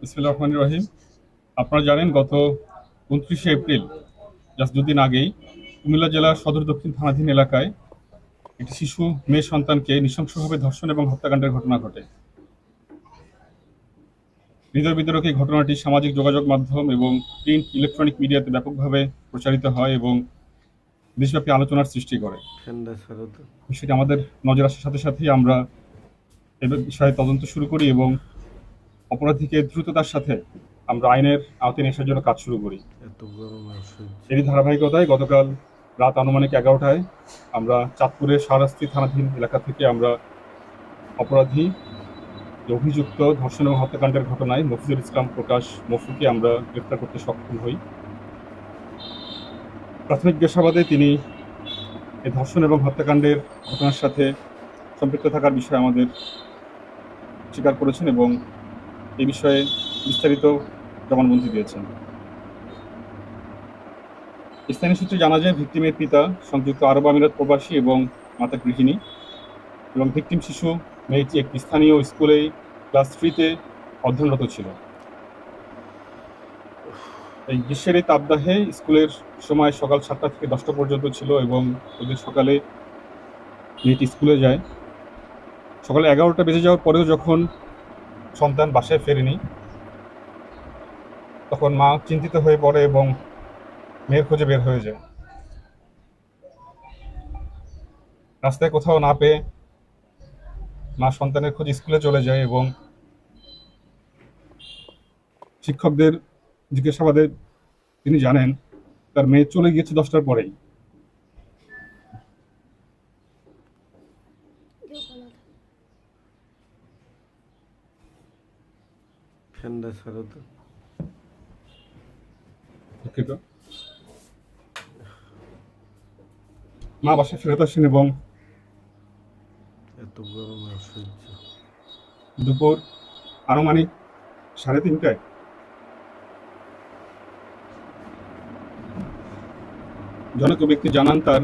বিসমিল্লাহ রহমান রহিম। আপনারা জানেন গত উনত্রিশে এপ্রিল জাস্ট দুদিন আগেই কুমিল্লা জেলার সদর দক্ষিণ থানাধীন এলাকায় একটি শিশু মেয়ে সন্তানকে নৃশংসভাবে ধর্ষণ এবং হত্যাকাণ্ডের ঘটনা ঘটে। হৃদয় এই ঘটনাটি সামাজিক যোগাযোগ মাধ্যম এবং প্রিন্ট ইলেকট্রনিক মিডিয়াতে ব্যাপকভাবে প্রচারিত হয় এবং দেশব্যাপী আলোচনার সৃষ্টি করে। বিষয়টি আমাদের নজর আসার সাথে সাথেই আমরা এ বিষয়ে তদন্ত শুরু করি এবং অপরাধীকে দ্রুততার সাথে আমরা আইনের আওতায় নেশার জন্য কাজ শুরু করি। এরই ধারাবাহিকতায় গতকাল রাত আনুমানিক এগারোটায় আমরা চাঁদপুরের সারাস্ত্রী থানাধীন এলাকা থেকে আমরা অপরাধী অভিযুক্ত ধর্ষণ এবং হত্যাকাণ্ডের ঘটনায় মফিজুল ইসলাম প্রকাশ মফুকে আমরা গ্রেফতার করতে সক্ষম হই। প্রাথমিক জিজ্ঞাসাবাদে তিনি এই ধর্ষণ এবং হত্যাকাণ্ডের ঘটনার সাথে সম্পৃক্ত থাকার বিষয়ে আমাদের স্বীকার করেছেন এবং এই বিষয়ে বিস্তারিত জবানবন্দি দিয়েছেন। স্থানীয় সূত্রে জানা যায়, ভিক্টিমের পিতা সংযুক্ত আরব আমিরাত প্রবাসী এবং মাতা গৃহিণী এবং ভিক্টিম শিশু মেয়েটি একটি স্থানীয় স্কুলে ক্লাস থ্রিতে অধ্যয়নরত ছিল। এই গ্রীষ্মের এই তাপদাহে স্কুলের সময় সকাল সাতটা থেকে দশটা পর্যন্ত ছিল এবং ওদের সকালে মেয়েটি স্কুলে যায়। সকালে এগারোটা বেজে যাওয়ার পরেও যখন সন্তান বাসায় ফেরেনি, তখন মা চিন্তিত হয়ে পড়ে এবং মেয়ের খোঁজে বের হয়ে যায়। রাস্তায় কোথাও না পেয়ে মা সন্তানের খোঁজ স্কুলে চলে যায় এবং শিক্ষকদের জিজ্ঞাসাবাদে তিনি জানেন, তার মেয়ে চলে গিয়েছে দশটার পরেই। ঠান্ডা ছাড়ো তো। দুঃখিত। মা বাসায় ফেরত আসেন এবং এত গরম অসহ্য দুপুর আনুমানিক সাড়ে তিনটায়। জনক ব্যক্তি জানান তার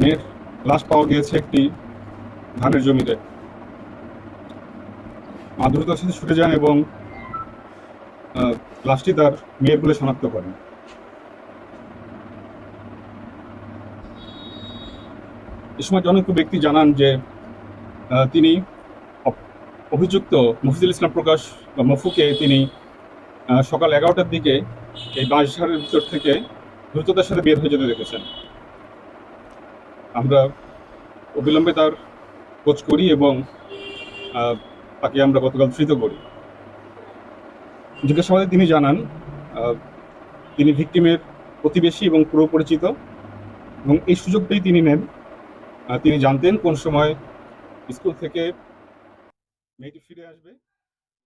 মেয়ের লাশ পাওয়া গিয়েছে একটি ধানের জমিতে। মা সাথে ছুটে যান এবং লাশটি তার মেয়ের বলে শনাক্ত করেন। এ সময় জনক ব্যক্তি জানান যে তিনি অভিযুক্ত মফিজুল ইসলাম প্রকাশ বা মফুকে তিনি সকাল এগারোটার দিকে এই বাঁশঝাড়ের ভিতর থেকে দ্রুততার সাথে বের হয়ে যেতে দেখেছেন। আমরা অবিলম্বে তার খোঁজ করি এবং তাকে আমরা গতকাল ধৃত করি জিজ্ঞাসাবাদে তিনি জানান তিনি ভিক্টিমের প্রতিবেশী এবং পুরো পরিচিত এবং এই সুযোগটাই তিনি নেন। তিনি জানতেন কোন সময় স্কুল থেকে মেয়েটি ফিরে আসবে।